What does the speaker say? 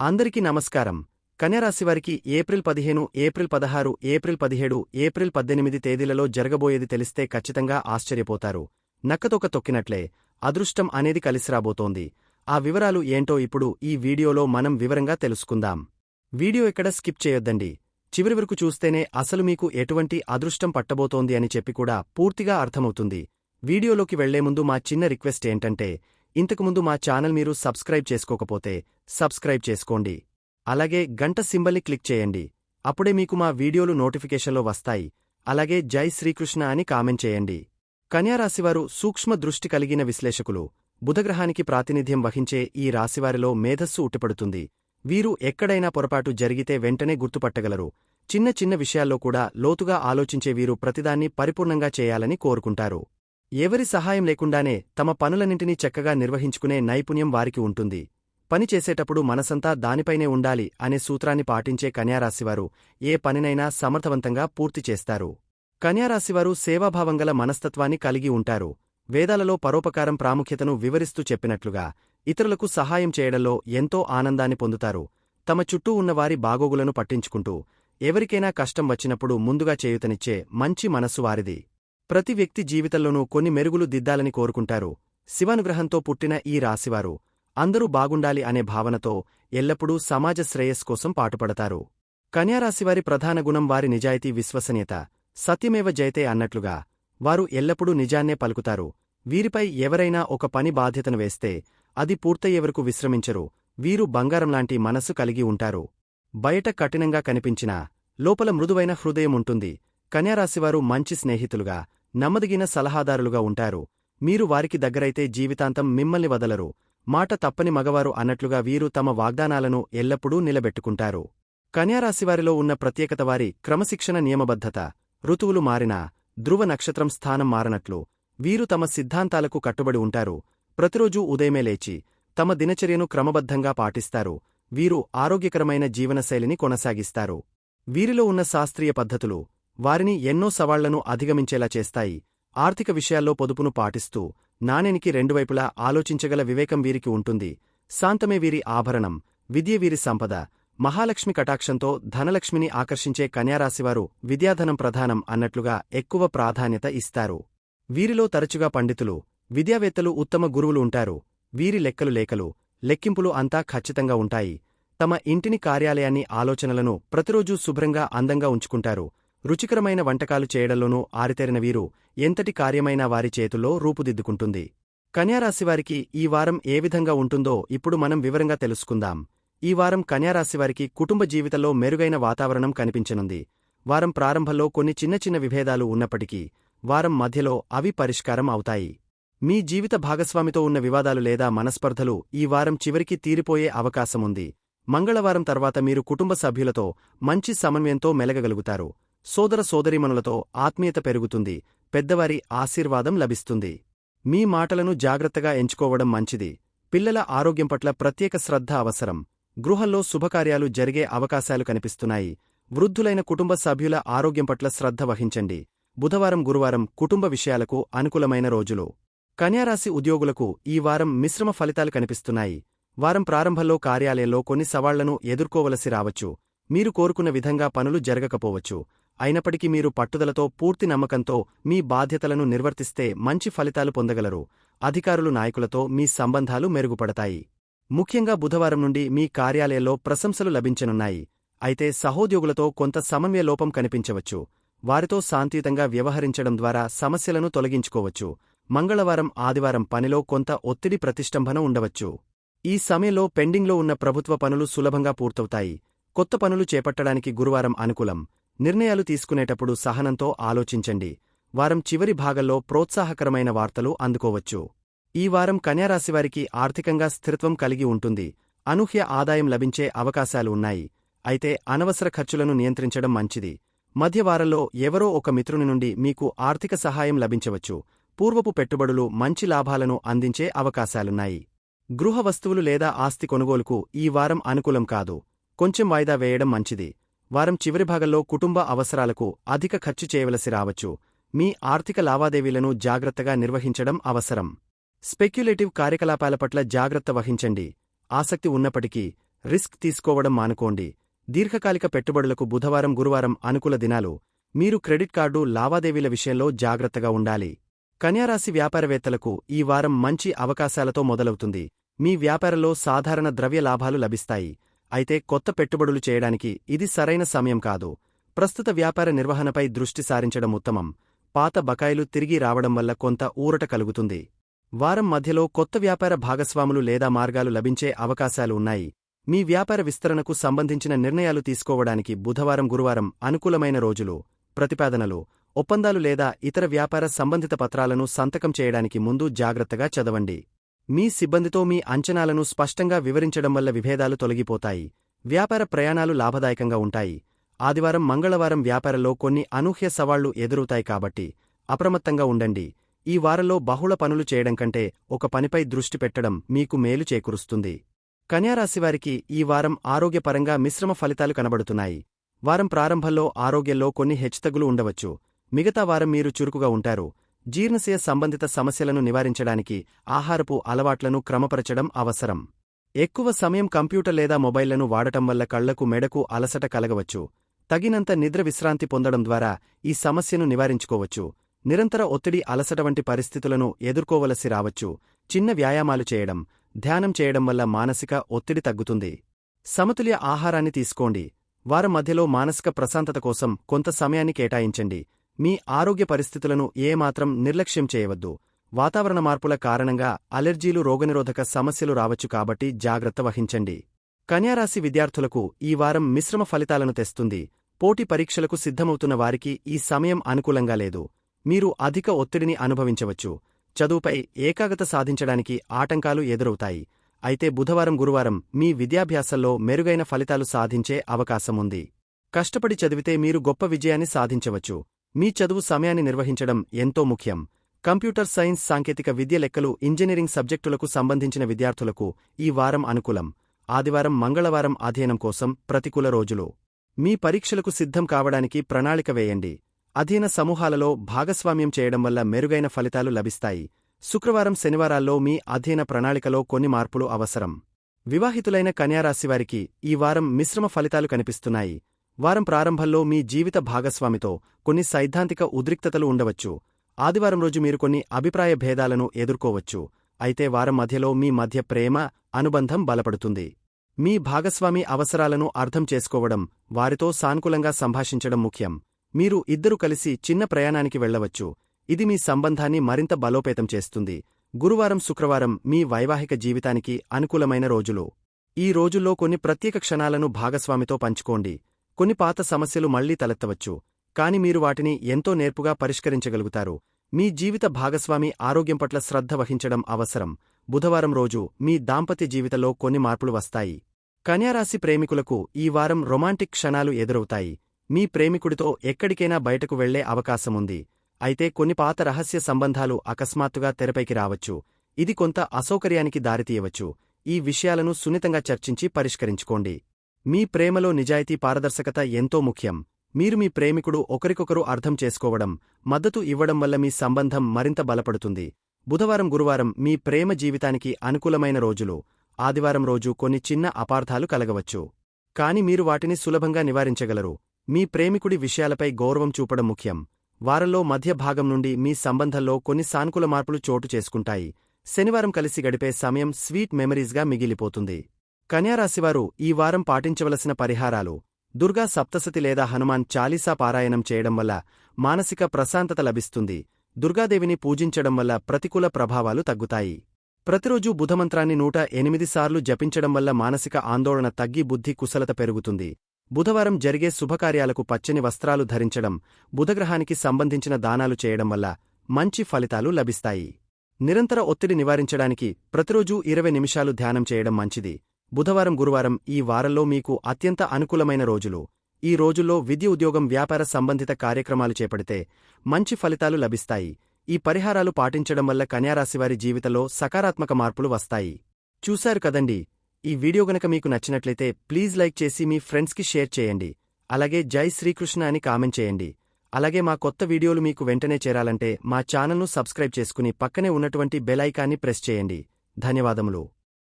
అందరికీ నమస్కారం. కన్యారాశివారికి ఏప్రిల్ పదిహేను ఏప్రిల్ పదహారు ఏప్రిల్ పదిహేడు ఏప్రిల్ పద్దెనిమిది తేదీలలో జరగబోయేది తెలిస్తే ఖచ్చితంగా ఆశ్చర్యపోతారు. నక్కతొక్క తొక్కినట్లే అదృష్టం అనేది కలిసిరాబోతోంది. ఆ వివరాలు ఏంటో ఇప్పుడు ఈ వీడియోలో మనం వివరంగా తెలుసుకుందాం. వీడియో ఎక్కడ స్కిప్ చేయొద్దండి. చివరి వరకు చూస్తేనే అసలు మీకు ఎటువంటి అదృష్టం పట్టబోతోంది అని చెప్పి కూడా పూర్తిగా అర్థమవుతుంది. వీడియోలోకి వెళ్ళే ముందు మా చిన్న రిక్వెస్ట్ ఏంటంటే ఇంతకుముందు మా ఛానల్ మీరు సబ్స్క్రైబ్ చేసుకోకపోతే సబ్స్క్రైబ్ చేసుకోండి. అలాగే గంట సింబల్ని క్లిక్ చేయండి. అప్పుడే మీకు మా వీడియోలు నోటిఫికేషన్లో వస్తాయి. అలాగే జై శ్రీకృష్ణ అని కామెంట్ చేయండి. కన్యారాశివారు సూక్ష్మ దృష్టి కలిగిన విశ్లేషకులు. బుధగ్రహానికి ప్రాతినిధ్యం వహించే ఈ రాశివారిలో మేధస్సు ఉట్టిపడుతుంది. వీరు ఎక్కడైనా పొరపాటు జరిగితే వెంటనే గుర్తుపట్టగలరు. చిన్న చిన్న విషయాల్లో కూడా లోతుగా ఆలోచించే వీరు ప్రతిదాన్ని పరిపూర్ణంగా చేయాలని కోరుకుంటారు. ఎవరి సహాయం లేకుండానే తమ పనులన్నింటినీ చక్కగా నిర్వహించుకునే నైపుణ్యం వారికి ఉంటుంది. పని చేసేటప్పుడు మనసంతా దానిపైనే ఉండాలి అనే సూత్రాన్ని పాటించే కన్యారాశివారు ఏ పనినైనా సమర్థవంతంగా పూర్తి చేస్తారు. కన్యారాశివారు సేవాభావంగల మనస్తత్వాన్ని కలిగి ఉంటారు. వేదాలలో పరోపకారం ప్రాముఖ్యతను వివరిస్తూ చెప్పినట్లుగా ఇతరులకు సహాయం చేయడంలో ఎంతో ఆనందాన్ని పొందుతారు. తమ చుట్టూ ఉన్నవారి బాగోగులను పట్టించుకుంటూ ఎవరికైనా కష్టం వచ్చినప్పుడు ముందుగా చేయుతనిచ్చే మంచి మనస్సు వారిది. ప్రతి వ్యక్తి జీవితంలోనూ కొన్ని మెరుగులు దిద్దాలని కోరుకుంటారు. శివానుగ్రహంతో పుట్టిన ఈ రాశివారు అందరూ బాగుండాలి అనే భావనతో ఎల్లప్పుడూ సమాజ శ్రేయస్ కోసం పాటుపడతారు. కన్యారాశివారి ప్రధాన గుణం వారి నిజాయితీ విశ్వసనీయత. సత్యమేవ జయతే అన్నట్లుగా వారు ఎల్లప్పుడూ నిజాన్నే పలుకుతారు. వీరిపై ఎవరైనా ఒక పని బాధ్యతను వేస్తే అది పూర్తయ్యేవరకు విశ్రమించరు. వీరు బంగారంలాంటి మనస్సు కలిగి ఉంటారు. బయట కఠినంగా కనిపించినా లోపల మృదువైన హృదయం ఉంటుంది. కన్యారాశివారు మంచి స్నేహితులుగా నమ్మదగిన సలహాదారులుగా ఉంటారు. మీరు వారికి దగ్గరైతే జీవితాంతం మిమ్మల్ని వదలరు. మాట తప్పని మగవారు అన్నట్లుగా వీరు తమ వాగ్దానాలను ఎల్లప్పుడూ నిలబెట్టుకుంటారు. కన్యారాశివారిలో ఉన్న ప్రత్యేకత వారి క్రమశిక్షణ నియమబద్ధత. ఋతువులు మారినా ధ్రువ నక్షత్రం స్థానం మారనట్లు వీరు తమ సిద్ధాంతాలకు కట్టుబడి ఉంటారు. ప్రతిరోజూ ఉదయమే లేచి తమ దినచర్యను క్రమబద్ధంగా పాటిస్తారు. వీరు ఆరోగ్యకరమైన జీవనశైలిని కొనసాగిస్తారు. వీరిలో ఉన్న శాస్త్రీయ పద్ధతులు వారిని ఎన్నో సవాళ్ళను అధిగమించేలా చేస్తాయి. ఆర్థిక విషయాల్లో పొదుపును పాటిస్తూ నాణెనికి రెండువైపులా ఆలోచించగల వివేకం వీరికి ఉంటుంది. శాంతమే వీరి ఆభరణం. విద్య వీరి సంపద. మహాలక్ష్మి కటాక్షంతో ధనలక్ష్మిని ఆకర్షించే కన్యారాశివారు విద్యాధనం ప్రధానం అన్నట్లుగా ఎక్కువ ప్రాధాన్యత ఇస్తారు. వీరిలో తరచుగా పండితులు విద్యావేత్తలు ఉత్తమ గురువులు ఉంటారు. వీరి లెక్కలు లేఖలు లెక్కింపులు అంతా ఖచ్చితంగా ఉంటాయి. తమ ఇంటిని కార్యాలయాన్ని ఆలోచనలను ప్రతిరోజూ శుభ్రంగా అందంగా ఉంచుకుంటారు. రుచికరమైన వంటకాలు చేయడంలోనూ ఆరితేరిన వీరు ఎంతటి కార్యమైనా వారి చేతుల్లో రూపుదిద్దుకుంటుంది. కన్యారాశివారికి ఈ వారం ఏ విధంగా ఉంటుందో ఇప్పుడు మనం వివరంగా తెలుసుకుందాం. ఈ వారం కన్యారాశివారికి కుటుంబ జీవితంలో మెరుగైన వాతావరణం కనిపించనుంది. వారం ప్రారంభంలో కొన్ని చిన్న చిన్న విభేదాలు ఉన్నప్పటికీ వారం మధ్యలో అవి పరిష్కారం అవుతాయి. మీ జీవిత భాగస్వామితో ఉన్న వివాదాలు లేదా మనస్పర్ధలు ఈ వారం చివరికి తీరిపోయే అవకాశముంది. మంగళవారం తర్వాత మీరు కుటుంబ సభ్యులతో మంచి సమన్వయంతో మెలగగలుగుతారు. సోదర సోదరిమనులతో ఆత్మీయత పెరుగుతుంది పెద్దవారి ఆశీర్వాదం లభిస్తుంది. మీ మాటలను జాగ్రత్తగా ఎంచుకోవడం మంచిది. పిల్లల ఆరోగ్యం పట్ల ప్రత్యేక శ్రద్ధ అవసరం. గృహంలో శుభకార్యాలు జరిగే అవకాశాలు కనిపిస్తున్నాయి. వృద్ధులైన కుటుంబ సభ్యుల ఆరోగ్యం పట్ల శ్రద్ధ వహించండి. బుధవారం గురువారం కుటుంబ విషయాలకు అనుకూలమైన రోజులు. కన్యారాశి ఉద్యోగులకు ఈ వారం మిశ్రమ ఫలితాలు కనిపిస్తున్నాయి. వారం ప్రారంభంలో కార్యాలయంలో కొన్ని సవాళ్ళను ఎదుర్కోవలసి రావచ్చు. మీరు కోరుకున్న విధంగా పనులు జరగకపోవచ్చు. అయినప్పటికీ మీరు పట్టుదలతో పూర్తి నమ్మకంతో మీ బాధ్యతలను నిర్వర్తిస్తే మంచి ఫలితాలు పొందగలరు. అధికారులు నాయకులతో మీ సంబంధాలు మెరుగుపడతాయి. ముఖ్యంగా బుధవారం నుండి మీ కార్యాలయంలో ప్రశంసలు లభించనున్నాయి. అయితే సహోద్యోగులతో కొంత సమన్వయ లోపం కనిపించవచ్చు. వారితో శాంతియుతంగా వ్యవహరించడం ద్వారా సమస్యలను తొలగించుకోవచ్చు. మంగళవారం ఆదివారం పనిలో కొంత ఒత్తిడి ప్రతిష్టంభన ఉండవచ్చు. ఈ సమయంలో పెండింగ్లో ఉన్న ప్రభుత్వ పనులు సులభంగా పూర్తవుతాయి. కొత్త పనులు చేపట్టడానికి గురువారం అనుకూలం. నిర్ణయాలు తీసుకునేటప్పుడు సహనంతో ఆలోచించండి. వారం చివరి భాగంలో ప్రోత్సాహకరమైన వార్తలు అందుకోవచ్చు. ఈ వారం కన్యారాశివారికి ఆర్థికంగా స్థిరత్వం కలిగి ఉంటుంది. అనూహ్య ఆదాయం లభించే అవకాశాలు ఉన్నాయి. అయితే అనవసర ఖర్చులను నియంత్రించడం మంచిది. మధ్యవారంలో ఎవరో ఒక మిత్రుని నుండి మీకు ఆర్థిక సహాయం లభించవచ్చు. పూర్వపు పెట్టుబడులు మంచి లాభాలను అందించే అవకాశాలున్నాయి. గృహ వస్తువులు లేదా ఆస్తి కొనుగోలుకు ఈ వారం అనుకూలం కాదు. కొంచెం వాయిదా వేయడం మంచిది. వారం చివరి భాగంలో కుటుంబ అవసరాలకు అధిక ఖర్చు చేయవలసి రావచ్చు. మీ ఆర్థిక లావాదేవీలను జాగ్రత్తగా నిర్వహించడం అవసరం. స్పెక్యులేటివ్ కార్యకలాపాల పట్ల జాగ్రత్త వహించండి. ఆసక్తి ఉన్నప్పటికీ రిస్క్ తీసుకోవడం మానుకోండి. దీర్ఘకాలిక పెట్టుబడులకు బుధవారం గురువారం అనుకూల దినాలు. మీరు క్రెడిట్ కార్డు లావాదేవీల విషయంలో జాగ్రత్తగా ఉండాలి. కన్యారాశి వ్యాపారవేత్తలకు ఈ వారం మంచి అవకాశాలతో మొదలవుతుంది. మీ వ్యాపారంలో సాధారణ ద్రవ్య లాభాలు లభిస్తాయి. అయితే కొత్త పెట్టుబడులు చేయడానికి ఇది సరైన సమయం కాదు. ప్రస్తుత వ్యాపార నిర్వహణపై దృష్టి సారించడం ఉత్తమం. పాత బకాయిలు తిరిగి రావడం వల్ల కొంత ఊరట కలుగుతుంది. వారం మధ్యలో కొత్త వ్యాపార భాగస్వాములు లేదా మార్గాలు లభించే అవకాశాలు ఉన్నాయి. మీ వ్యాపార విస్తరణకు సంబంధించిన నిర్ణయాలు తీసుకోవడానికి బుధవారం గురువారం అనుకూలమైన రోజులు ప్రతిపాదనలు ఒప్పందాలు లేదా ఇతర వ్యాపార సంబంధిత పత్రాలను సంతకం చేయడానికి ముందు జాగ్రత్తగా చదవండి. మీ సిబ్బందితో మీ అంచనాలను స్పష్టంగా వివరించడం వల్ల విభేదాలు తొలగిపోతాయి. వ్యాపార ప్రయాణాలు లాభదాయకంగా ఉంటాయి. ఆదివారం మంగళవారం వ్యాపారంలో కొన్ని అనూహ్య సవాళ్ళు ఎదురవుతాయి కాబట్టి అప్రమత్తంగా ఉండండి. ఈ వారంలో బహుళ పనులు చేయడం కంటే ఒక పనిపై దృష్టి పెట్టడం మీకు మేలు చేకూరుస్తుంది. కన్యారాశివారికి ఈ వారం ఆరోగ్యపరంగా మిశ్రమ ఫలితాలు కనబడుతున్నాయి. వారం ప్రారంభంలో ఆరోగ్యంలో కొన్ని హెచ్చుతగులు ఉండవచ్చు. మిగతా వారం మీరు చురుకుగా ఉంటారు. జీర్ణశయ సంబంధిత సమస్యలను నివారించడానికి ఆహారపు అలవాట్లను క్రమపరచడం అవసరం. ఎక్కువ సమయం కంప్యూటర్ లేదా మొబైళ్ళను వాడటం వల్ల కళ్ళకు మెడకు అలసట కలగవచ్చు. తగినంత నిద్ర విశ్రాంతి పొందడం ద్వారా ఈ సమస్యను నివారించుకోవచ్చు. నిరంతర ఒత్తిడి అలసట వంటి పరిస్థితులను ఎదుర్కోవలసి రావచ్చు. చిన్న వ్యాయామాలు చేయడం ధ్యానం చేయడం వల్ల మానసిక ఒత్తిడి తగ్గుతుంది. సమతుల్య ఆహారాన్ని తీసుకోండి. వారం మధ్యలో మానసిక ప్రశాంతత కోసం కొంత సమయాన్ని కేటాయించండి. మీ ఆరోగ్య పరిస్థితులను ఏమాత్రం నిర్లక్ష్యం చేయవద్దు. వాతావరణ మార్పుల కారణంగా అలెర్జీలు రోగనిరోధక సమస్యలు రావచ్చు కాబట్టి జాగ్రత్త వహించండి. కన్యారాశి విద్యార్థులకు ఈ వారం మిశ్రమ ఫలితాలను తెస్తుంది. పోటీ పరీక్షలకు సిద్ధమవుతున్న వారికి ఈ సమయం అనుకూలంగా లేదు. మీరు అధిక ఒత్తిడిని అనుభవించవచ్చు. చదువుపై ఏకాగ్రత సాధించడానికి ఆటంకాలు ఎదురవుతాయి. అయితే బుధవారం గురువారం మీ విద్యాభ్యాసంలో మెరుగైన ఫలితాలు సాధించే అవకాశముంది కష్టపడి చదివితే మీరు గొప్ప విజయాన్ని సాధించవచ్చు. మీ చదువు సమయాన్ని నిర్వహించడం ఎంతో ముఖ్యం. కంప్యూటర్ సైన్స్ సాంకేతిక విద్య లెక్కలు ఇంజనీరింగ్ సబ్జెక్టులకు సంబంధించిన విద్యార్థులకు ఈ వారం అనుకూలం. ఆదివారం మంగళవారం అధ్యయనం కోసం ప్రతికూల రోజులు. మీ పరీక్షలకు సిద్ధం కావడానికి ప్రణాళిక వేయండి. అధీన సమూహాలలో భాగస్వామ్యం చేయడం వల్ల మెరుగైన ఫలితాలు లభిస్తాయి. శుక్రవారం శనివారాల్లో మీ అధ్యయన ప్రణాళికలో కొన్ని మార్పులు అవసరం. వివాహితులైన కన్యారాశివారికి ఈ వారం మిశ్రమ ఫలితాలు కనిపిస్తున్నాయి. వారం ప్రారంభంలో మీ జీవిత భాగస్వామితో కొన్ని సైద్ధాంతిక ఉద్రిక్తతలు ఉండవచ్చు. ఆదివారం రోజు మీరు కొన్ని అభిప్రాయ భేదాలను ఎదుర్కోవచ్చు. అయితే వారం మధ్యలో మీ మధ్య ప్రేమ అనుబంధం బలపడుతుంది. మీ భాగస్వామి అవసరాలను అర్థం చేసుకోవడం వారితో సానుకూలంగా సంభాషించడం ముఖ్యం. మీరు ఇద్దరు కలిసి చిన్న ప్రయాణానికి వెళ్ళవచ్చు ఇది మీ సంబంధాన్ని మరింత బలోపేతం చేస్తుంది. గురువారం శుక్రవారం మీ వైవాహిక జీవితానికి అనుకూలమైన రోజులు. ఈ రోజుల్లో కొన్ని ప్రత్యేక క్షణాలను భాగస్వామితో పంచుకోండి. కొన్ని పాత సమస్యలు మళ్ళీ తలెత్తవచ్చు కాని మీరు వాటిని ఎంతో నేర్పుగా పరిష్కరించగలుగుతారు. మీ జీవిత భాగస్వామి ఆరోగ్యం పట్ల శ్రద్ధ వహించడం అవసరం. బుధవారం రోజు మీ దాంపత్య జీవితంలో కొన్ని మార్పులు వస్తాయి. కన్యారాశి ప్రేమికులకు ఈ వారం రొమాంటిక్ క్షణాలు ఎదురవుతాయి. మీ ప్రేమికుడితో ఎక్కడికైనా బయటకు వెళ్ళే అవకాశముంది. అయితే కొన్ని పాత రహస్య సంబంధాలు అకస్మాత్తుగా తెరపైకి రావచ్చు. ఇది కొంత అసౌకర్యానికి దారితీయవచ్చు. ఈ విషయాలను సున్నితంగా చర్చించి పరిష్కరించుకోండి. మీ ప్రేమలో నిజాయితీ పారదర్శకత ఎంతో ముఖ్యం. మీరు మీ ప్రేమికుడు ఒకరికొకరు అర్థం చేసుకోవడం మద్దతు ఇవ్వడం వల్ల మీ సంబంధం మరింత బలపడుతుంది. బుధవారం గురువారం మీ ప్రేమ జీవితానికి అనుకూలమైన రోజులు. ఆదివారం రోజు కొన్ని చిన్న అపార్థాలు కలగవచ్చు. కాని మీరు వాటిని సులభంగా నివారించగలరు. మీ ప్రేమికుడి విషయాలపై గౌరవం చూపడం ముఖ్యం. వారంలో మధ్య భాగం నుండి మీ సంబంధంలో కొన్ని సానుకూల మార్పులు చోటు చేసుకుంటాయి. శనివారం కలిసి గడిపే సమయం స్వీట్ మెమరీస్గా మిగిలిపోతుంది. కన్యారాశివారు ఈ వారం పాటించవలసిన పరిహారాలు. దుర్గా సప్తసతి లేదా హనుమాన్ చాలీసా పారాయణం చేయడం వల్ల మానసిక ప్రశాంతత లభిస్తుంది. దుర్గాదేవిని పూజించడం వల్ల ప్రతికూల ప్రభావాలు తగ్గుతాయి. ప్రతిరోజూ బుధమంత్రాన్ని నూట ఎనిమిది సార్లు జపించడం వల్ల మానసిక ఆందోళన తగ్గి బుద్ధి కుశలత పెరుగుతుంది. బుధవారం జరిగే శుభకార్యాలకు పచ్చని వస్త్రాలు ధరించడం బుధగ్రహానికి సంబంధించిన దానాలు చేయడం వల్ల మంచి ఫలితాలు లభిస్తాయి. నిరంతర ఒత్తిడి నివారించడానికి ప్రతిరోజూ ఇరవై నిమిషాలు ధ్యానం చేయడం మంచిది. బుధవారం గురువారం ఈ వారంలో మీకు అత్యంత అనుకూలమైన రోజులు. ఈ రోజుల్లో విద్య ఉద్యోగం వ్యాపార సంబంధిత కార్యక్రమాలు చేపడితే మంచి ఫలితాలు లభిస్తాయి. ఈ పరిహారాలు పాటించడం వల్ల కన్యారాశివారి జీవితంలో సకారాత్మక మార్పులు వస్తాయి. చూశారు కదండి? ఈ వీడియో గనక మీకు నచ్చినట్లయితే ప్లీజ్ లైక్ చేసి మీ ఫ్రెండ్స్కి షేర్ చేయండి. అలాగే జై శ్రీకృష్ణ అని కామెంట్ చేయండి. అలాగే మా కొత్త వీడియోలు మీకు వెంటనే చేరాలంటే మా ఛానల్ను సబ్స్క్రైబ్ చేసుకుని పక్కనే ఉన్నటువంటి బెల్ ఐకాన్ని ప్రెస్ చేయండి. ధన్యవాదములు.